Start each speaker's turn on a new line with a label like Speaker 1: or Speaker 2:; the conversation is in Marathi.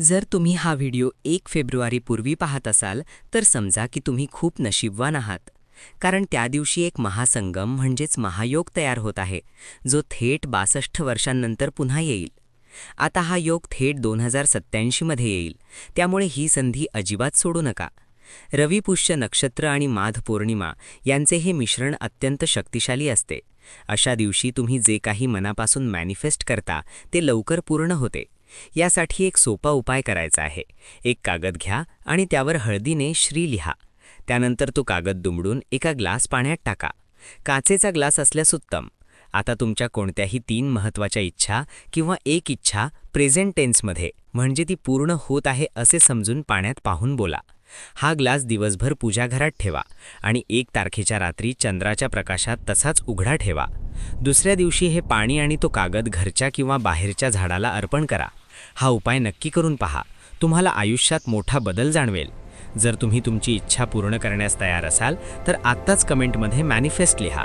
Speaker 1: जर तुम्ही हा व्हिडिओ एक फेब्रुवारीपूर्वी पाहत असाल तर समजा की तुम्ही खूप नशीबवान आहात. कारण त्या दिवशी एक महासंगम म्हणजेच महायोग तयार होत आहे जो थेट बासष्ट वर्षांनंतर पुन्हा येईल. आता हा योग थेट दोन हजार सत्त्याऐंशीमध्ये येईल. त्यामुळे ही संधी अजिबात सोडू नका. रविपुष्य नक्षत्र आणि माध पौर्णिमा यांचे हे मिश्रण अत्यंत शक्तिशाली असते. अशा दिवशी तुम्ही जे काही मनापासून मॅनिफेस्ट करता ते लवकर पूर्ण होते. यासाठी एक सोपा उपाय करायचा आहे. एक कागद घ्या आणि त्यावर हळदीने श्री लिहा. त्यानंतर तो कागद दुमडून एका ग्लास पाण्यात टाका. काचेचा ग्लास असल्यास उत्तम. आता तुमच्या कोणत्याही तीन महत्त्वाच्या इच्छा किंवा एक इच्छा प्रेझेंट टेन्समध्ये म्हणजे ती पूर्ण होत आहे असे समजून पाण्यात पाहून बोला. हा ग्लास दिवसभर पूजाघरात ठेवा आणि एक तारखेच्या रात्री चंद्राच्या प्रकाशात तसाच उघडा ठेवा. दुसऱ्या दिवशी हे पाणी आणि तो कागद घरच्या किंवा बाहेरच्या झाडाला अर्पण करा. हा उपाय नक्की करून पहा. तुम्हाला आयुष्यात मोठा बदल जाणवेल. जर तुम्ही तुमची इच्छा पूर्ण करण्यास तयार असाल तर आत्ताच कमेंटमध्ये मॅनिफेस्ट लिहा.